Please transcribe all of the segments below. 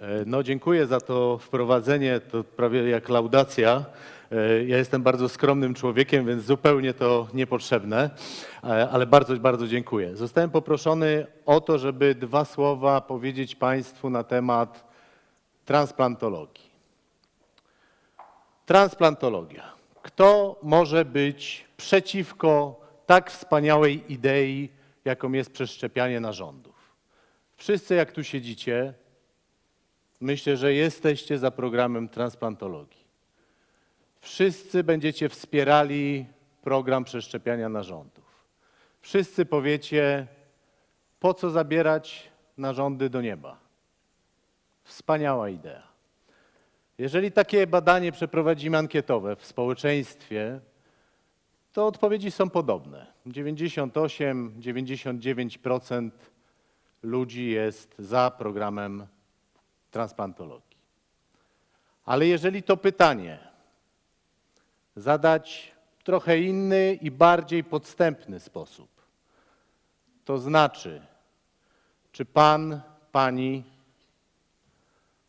E, No, dziękuję za to wprowadzenie, to prawie jak laudacja. E, Ja jestem bardzo skromnym człowiekiem, więc zupełnie to niepotrzebne, e, ale bardzo, bardzo dziękuję. Zostałem poproszony o to, żeby dwa słowa powiedzieć Państwu na temat transplantologii. Transplantologia. Kto może być przeciwko tak wspaniałej idei, jaką jest przeszczepianie narządów? Wszyscy, jak tu siedzicie, myślę, że jesteście za programem transplantologii. Wszyscy będziecie wspierali program przeszczepiania narządów. Wszyscy powiecie, po co zabierać narządy do nieba? Wspaniała idea. Jeżeli takie badanie przeprowadzimy ankietowe w społeczeństwie, to odpowiedzi są podobne. 98-99% ludzi jest za programem transplantologii. Ale jeżeli to pytanie zadać w trochę inny i bardziej podstępny sposób, to znaczy, czy pan, pani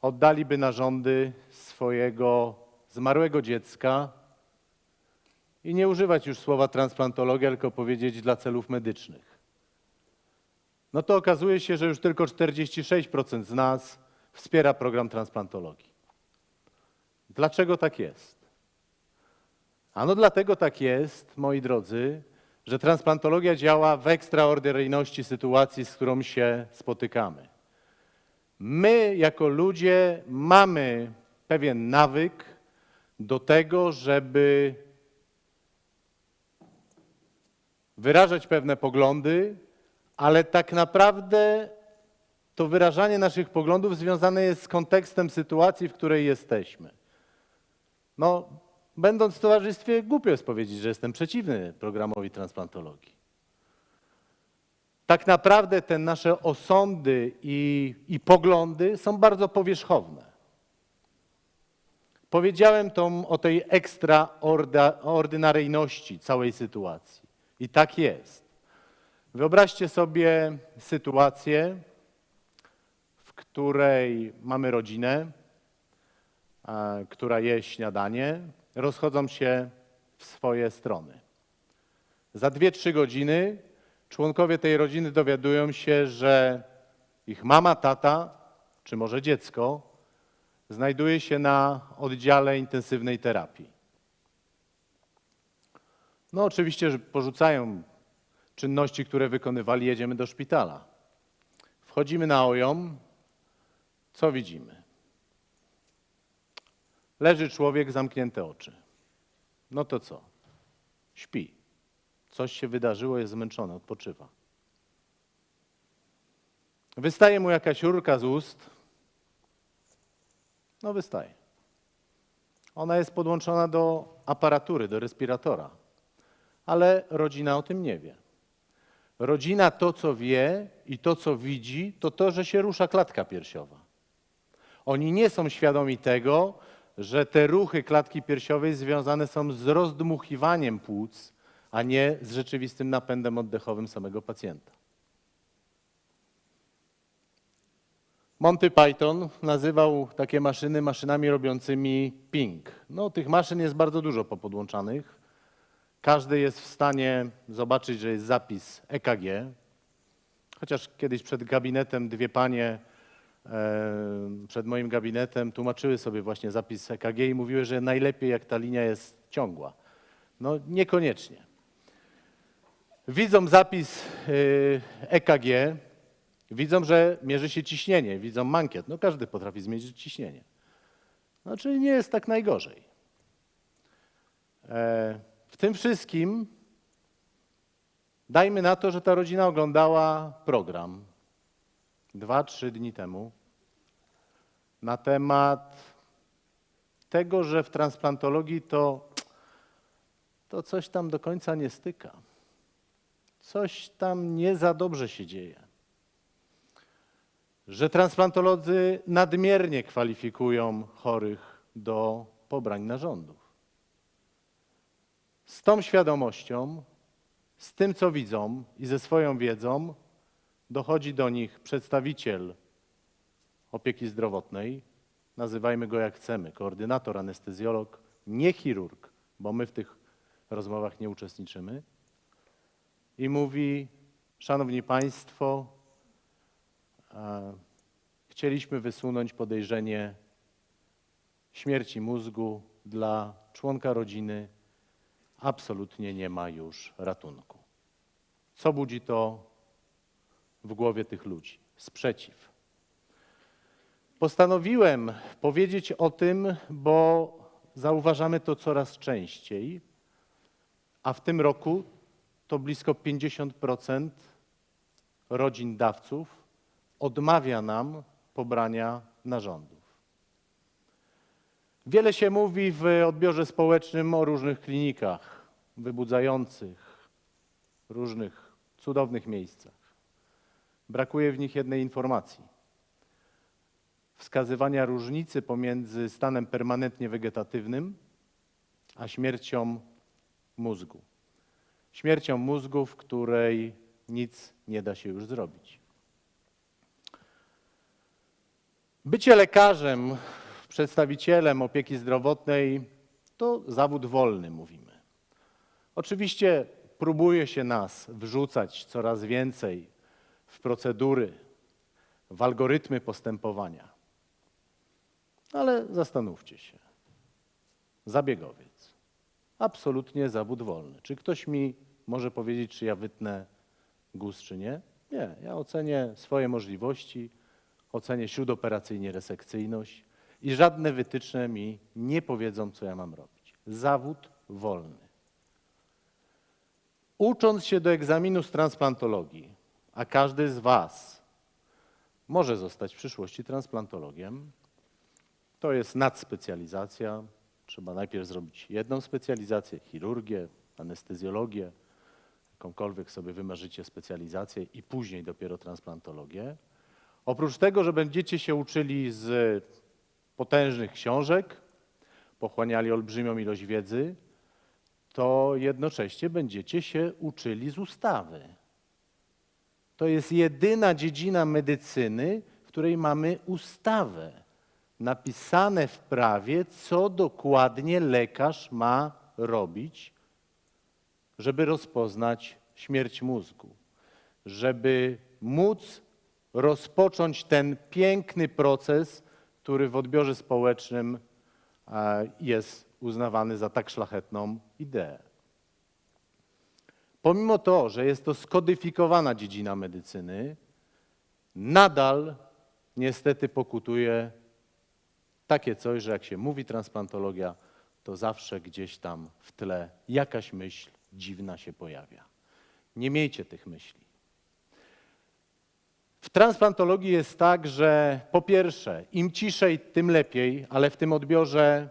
oddaliby narządy swojego zmarłego dziecka i nie używać już słowa transplantologia, tylko powiedzieć dla celów medycznych. No to okazuje się, że już tylko 46% z nas wspiera program transplantologii. Dlaczego tak jest? Ano dlatego tak jest, moi drodzy, że transplantologia działa w ekstraordynaryjności sytuacji, z którą się spotykamy. My, jako ludzie, mamy pewien nawyk do tego, żeby wyrażać pewne poglądy, ale tak naprawdę to wyrażanie naszych poglądów związane jest z kontekstem sytuacji, w której jesteśmy. No, będąc w towarzystwie, głupio jest powiedzieć, że jestem przeciwny programowi transplantologii. Tak naprawdę te nasze osądy i, i poglądy są bardzo powierzchowne. Powiedziałem tą, o tej ekstraordynaryjności całej sytuacji. I tak jest. Wyobraźcie sobie sytuację, której mamy rodzinę, a, która je śniadanie, rozchodzą się w swoje strony. Za dwie, trzy godziny członkowie tej rodziny dowiadują się, że ich mama, tata, czy może dziecko znajduje się na oddziale intensywnej terapii. No oczywiście, że porzucają czynności, które wykonywali, jedziemy do szpitala. Wchodzimy na OJOM, co widzimy? Leży człowiek, zamknięte oczy. No to co? Śpi. Coś się wydarzyło, jest zmęczony, odpoczywa. Wystaje mu jakaś rurka z ust. No wystaje. Ona jest podłączona do aparatury, do respiratora. Ale rodzina o tym nie wie. Rodzina to, co wie i to, co widzi, to to, że się rusza klatka piersiowa. Oni nie są świadomi tego, że te ruchy klatki piersiowej związane są z rozdmuchiwaniem płuc, a nie z rzeczywistym napędem oddechowym samego pacjenta. Monty Python nazywał takie maszyny maszynami robiącymi ping. No, tych maszyn jest bardzo dużo popodłączanych. Każdy jest w stanie zobaczyć, że jest zapis EKG. Chociaż kiedyś przed gabinetem dwie panie przed moim gabinetem tłumaczyły sobie właśnie zapis EKG i mówiły, że najlepiej jak ta linia jest ciągła. No niekoniecznie. Widzą zapis y, EKG, widzą, że mierzy się ciśnienie, widzą mankiet. No każdy potrafi zmierzyć ciśnienie. Czyli nie jest tak najgorzej. E, w tym wszystkim dajmy na to, że ta rodzina oglądała program dwa, trzy dni temu na temat tego, że w transplantologii to, to coś tam do końca nie styka. Coś tam nie za dobrze się dzieje. Że transplantolodzy nadmiernie kwalifikują chorych do pobrań narządów. Z tą świadomością, z tym, co widzą i ze swoją wiedzą, dochodzi do nich przedstawiciel opieki zdrowotnej, nazywajmy go jak chcemy, koordynator, anestezjolog, nie chirurg, bo my w tych rozmowach nie uczestniczymy, i mówi: Szanowni Państwo, chcieliśmy wysunąć podejrzenie śmierci mózgu dla członka rodziny, absolutnie nie ma już ratunku. Co budzi to w głowie tych ludzi? Sprzeciw. Postanowiłem powiedzieć o tym, bo zauważamy to coraz częściej, a w tym roku to blisko 50% rodzin dawców odmawia nam pobrania narządów. Wiele się mówi w odbiorze społecznym o różnych klinikach wybudzających, różnych cudownych miejscach. Brakuje w nich jednej informacji. Wskazywania różnicy pomiędzy stanem permanentnie wegetatywnym a śmiercią mózgu. Śmiercią mózgu, w której nic nie da się już zrobić. Bycie lekarzem, przedstawicielem opieki zdrowotnej to zawód wolny, mówimy. Oczywiście próbuje się nas wrzucać coraz więcej w procedury, w algorytmy postępowania. Ale zastanówcie się. Zabiegowiec. Absolutnie zawód wolny. Czy ktoś mi może powiedzieć, czy ja wytnę guz, czy nie? Nie. Ja ocenię swoje możliwości, ocenię śródoperacyjnie resekcyjność i żadne wytyczne mi nie powiedzą, co ja mam robić. Zawód wolny. Ucząc się do egzaminu z transplantologii, a każdy z Was może zostać w przyszłości transplantologiem, to jest nadspecjalizacja. Trzeba najpierw zrobić jedną specjalizację, chirurgię, anestezjologię, jakąkolwiek sobie wymarzycie specjalizację i później dopiero transplantologię. Oprócz tego, że będziecie się uczyli z potężnych książek, pochłaniali olbrzymią ilość wiedzy, to jednocześnie będziecie się uczyli z ustawy. To jest jedyna dziedzina medycyny, w której mamy ustawę napisane w prawie, co dokładnie lekarz ma robić, żeby rozpoznać śmierć mózgu, żeby móc rozpocząć ten piękny proces, który w odbiorze społecznym e, jest uznawany za tak szlachetną ideę. Pomimo to, że jest to skodyfikowana dziedzina medycyny, nadal niestety pokutuje takie coś, że jak się mówi transplantologia, to zawsze gdzieś tam w tle jakaś myśl dziwna się pojawia. Nie miejcie tych myśli. W transplantologii jest tak, że po pierwsze, im ciszej, tym lepiej, ale w tym odbiorze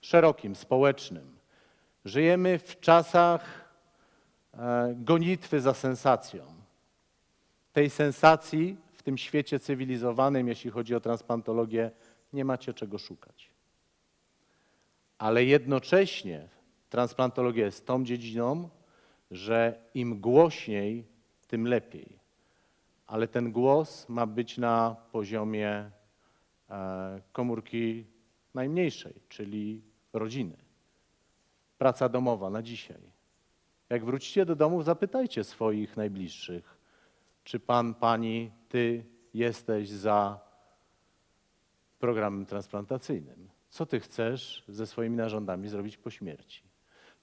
szerokim, społecznym. Żyjemy w czasach gonitwy za sensacją. Tej sensacji w tym świecie cywilizowanym, jeśli chodzi o transplantologię, nie macie czego szukać. Ale jednocześnie transplantologia jest tą dziedziną, że im głośniej, tym lepiej. Ale ten głos ma być na poziomie e, komórki najmniejszej, czyli rodziny. Praca domowa na dzisiaj. Jak wrócicie do domu, zapytajcie swoich najbliższych, czy pan, pani, ty jesteś za programem transplantacyjnym. Co ty chcesz ze swoimi narządami zrobić po śmierci?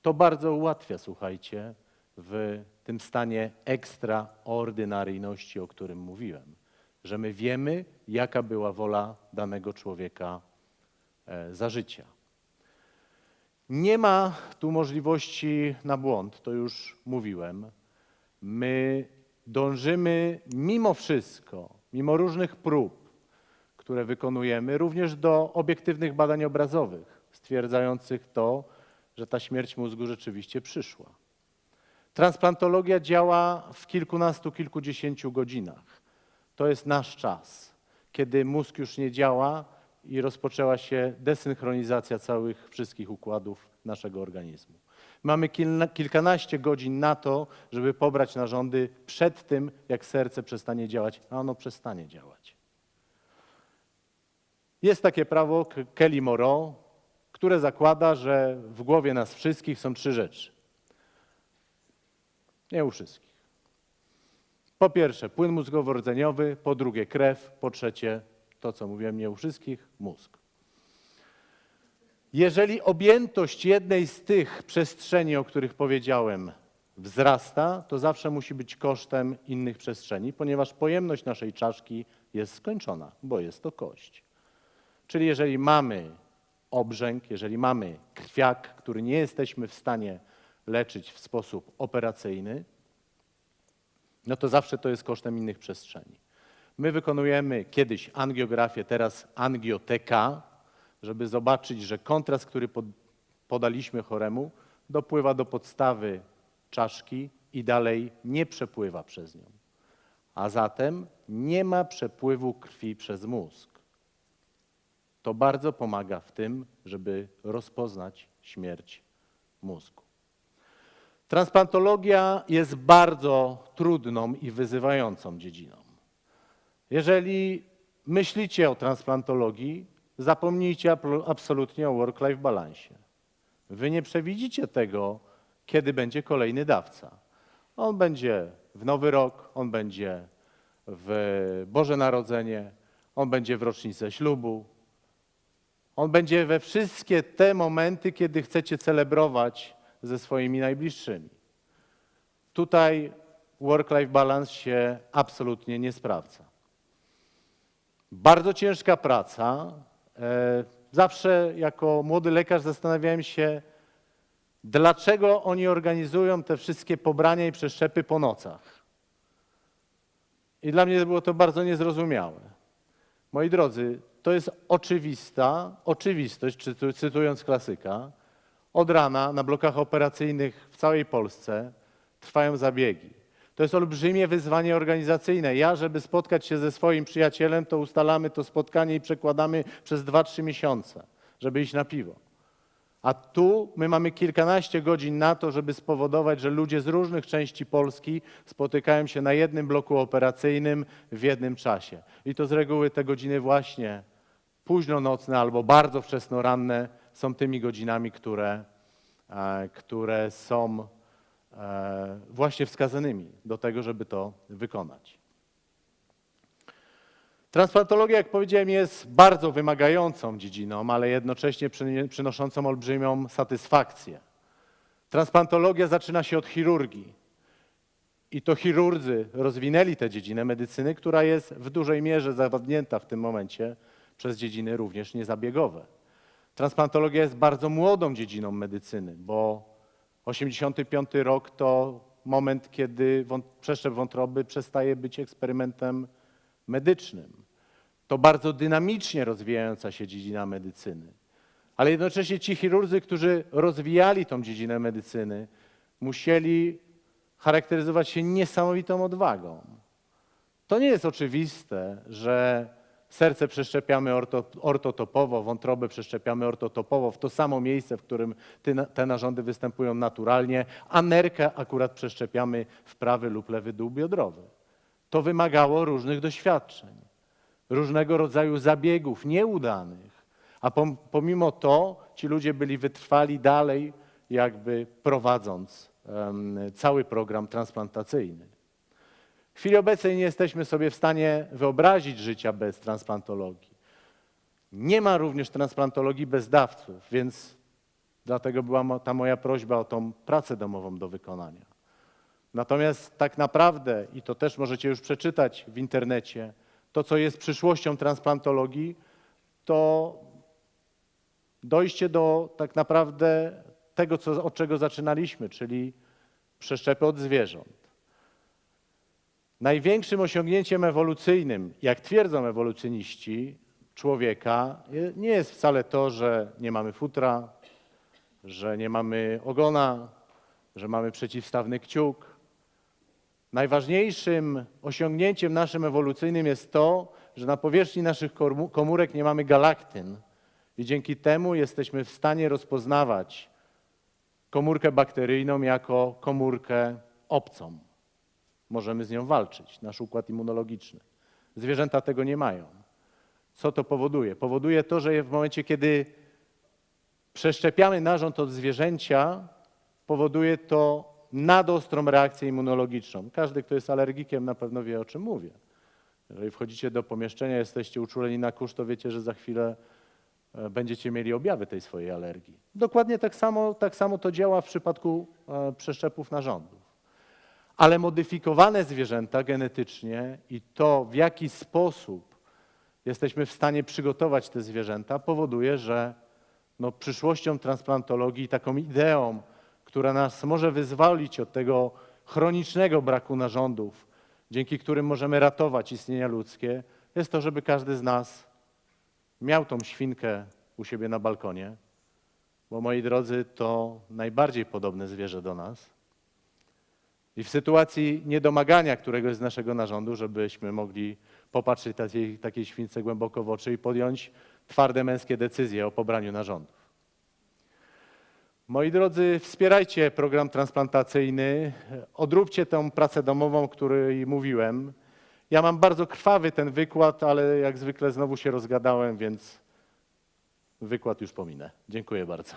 To bardzo ułatwia, słuchajcie, w tym stanie ekstraordynaryjności, o którym mówiłem, że my wiemy, jaka była wola danego człowieka e, za życia. Nie ma tu możliwości na błąd, to już mówiłem. My dążymy mimo wszystko, mimo różnych prób, które wykonujemy, również do obiektywnych badań obrazowych, stwierdzających to, że ta śmierć mózgu rzeczywiście przyszła. Transplantologia działa w kilkunastu, kilkudziesięciu godzinach. To jest nasz czas, kiedy mózg już nie działa i rozpoczęła się desynchronizacja całych wszystkich układów naszego organizmu. Mamy kilkanaście godzin na to, żeby pobrać narządy przed tym, jak serce przestanie działać, a ono przestanie działać. Jest takie prawo Kelly Moreau, które zakłada, że w głowie nas wszystkich są trzy rzeczy. Nie u wszystkich. Po pierwsze płyn mózgowo-rdzeniowy, po drugie krew, po trzecie to, co mówiłem, nie u wszystkich, mózg. Jeżeli objętość jednej z tych przestrzeni, o których powiedziałem, wzrasta, to zawsze musi być kosztem innych przestrzeni, ponieważ pojemność naszej czaszki jest skończona, bo jest to kość. Czyli jeżeli mamy obrzęk, jeżeli mamy krwiak, który nie jesteśmy w stanie leczyć w sposób operacyjny, no to zawsze to jest kosztem innych przestrzeni. My wykonujemy kiedyś angiografię, teraz angioteka, żeby zobaczyć, że kontrast, który pod, podaliśmy choremu, dopływa do podstawy czaszki i dalej nie przepływa przez nią. A zatem nie ma przepływu krwi przez mózg. To bardzo pomaga w tym, żeby rozpoznać śmierć mózgu. Transplantologia jest bardzo trudną i wyzywającą dziedziną. Jeżeli myślicie o transplantologii, zapomnijcie absolutnie o work-life balansie. Wy nie przewidzicie tego, kiedy będzie kolejny dawca. On będzie w Nowy Rok, on będzie w Boże Narodzenie, on będzie w rocznicę ślubu, on będzie we wszystkie te momenty, kiedy chcecie celebrować ze swoimi najbliższymi. Tutaj work-life balance się absolutnie nie sprawdza. Bardzo ciężka praca. E, Zawsze jako młody lekarz zastanawiałem się, dlaczego oni organizują te wszystkie pobrania i przeszczepy po nocach. I dla mnie było to bardzo niezrozumiałe. Moi drodzy, to jest oczywista oczywistość, cytując klasyka. Od rana na blokach operacyjnych w całej Polsce trwają zabiegi. To jest olbrzymie wyzwanie organizacyjne. Ja, żeby spotkać się ze swoim przyjacielem, to ustalamy to spotkanie i przekładamy przez 2-3 miesiące, żeby iść na piwo. A tu my mamy kilkanaście godzin na to, żeby spowodować, że ludzie z różnych części Polski spotykają się na jednym bloku operacyjnym w jednym czasie. I to z reguły te godziny właśnie późnonocne albo bardzo wczesnoranne są tymi godzinami, które, e, które są właśnie wskazanymi do tego, żeby to wykonać. Transplantologia, jak powiedziałem, jest bardzo wymagającą dziedziną, ale jednocześnie przynoszącą olbrzymią satysfakcję. Transplantologia zaczyna się od chirurgii. I to chirurdzy rozwinęli tę dziedzinę medycyny, która jest w dużej mierze zawadnięta w tym momencie przez dziedziny również niezabiegowe. Transplantologia jest bardzo młodą dziedziną medycyny, bo 85 rok to moment, kiedy przeszczep wątroby przestaje być eksperymentem medycznym. To bardzo dynamicznie rozwijająca się dziedzina medycyny. Ale jednocześnie ci chirurdzy, którzy rozwijali tą dziedzinę medycyny, musieli charakteryzować się niesamowitą odwagą. To nie jest oczywiste, że serce przeszczepiamy orto, ortotopowo, wątrobę przeszczepiamy ortotopowo w to samo miejsce, w którym te narządy występują naturalnie, a nerkę akurat przeszczepiamy w prawy lub lewy dół biodrowy. To wymagało różnych doświadczeń, różnego rodzaju zabiegów nieudanych, a pom, pomimo to ci ludzie byli wytrwali dalej, jakby prowadząc em, cały program transplantacyjny. W chwili obecnej nie jesteśmy sobie w stanie wyobrazić życia bez transplantologii. Nie ma również transplantologii bez dawców, więc dlatego była ta moja prośba o tą pracę domową do wykonania. Natomiast tak naprawdę, i to też możecie już przeczytać w internecie, to co jest przyszłością transplantologii, to dojście do tak naprawdę tego, co, od czego zaczynaliśmy, czyli przeszczepy od zwierząt. Największym osiągnięciem ewolucyjnym, jak twierdzą ewolucjoniści, człowieka nie jest wcale to, że nie mamy futra, że nie mamy ogona, że mamy przeciwstawny kciuk. Najważniejszym osiągnięciem naszym ewolucyjnym jest to, że na powierzchni naszych komórek nie mamy galaktyn i dzięki temu jesteśmy w stanie rozpoznawać komórkę bakteryjną jako komórkę obcą. Możemy z nią walczyć, nasz układ immunologiczny. Zwierzęta tego nie mają. Co to powoduje? Powoduje to, że w momencie, kiedy przeszczepiamy narząd od zwierzęcia, powoduje to nadostrą reakcję immunologiczną. Każdy, kto jest alergikiem, na pewno wie, o czym mówię. Jeżeli wchodzicie do pomieszczenia, jesteście uczuleni na kurz, to wiecie, że za chwilę e, będziecie mieli objawy tej swojej alergii. Dokładnie tak samo, tak samo to działa w przypadku e, przeszczepów narządów. Ale modyfikowane zwierzęta genetycznie i to, w jaki sposób jesteśmy w stanie przygotować te zwierzęta, powoduje, że no, przyszłością transplantologii, taką ideą, która nas może wyzwolić od tego chronicznego braku narządów, dzięki którym możemy ratować istnienia ludzkie, jest to, żeby każdy z nas miał tą świnkę u siebie na balkonie, bo moi drodzy, to najbardziej podobne zwierzę do nas. I w sytuacji niedomagania któregoś z naszego narządu, żebyśmy mogli popatrzeć takiej, takiej śwince głęboko w oczy i podjąć twarde męskie decyzje o pobraniu narządów. Moi drodzy, wspierajcie program transplantacyjny, odróbcie tę pracę domową, o której mówiłem. Ja mam bardzo krwawy ten wykład, ale jak zwykle znowu się rozgadałem, więc wykład już pominę. Dziękuję bardzo.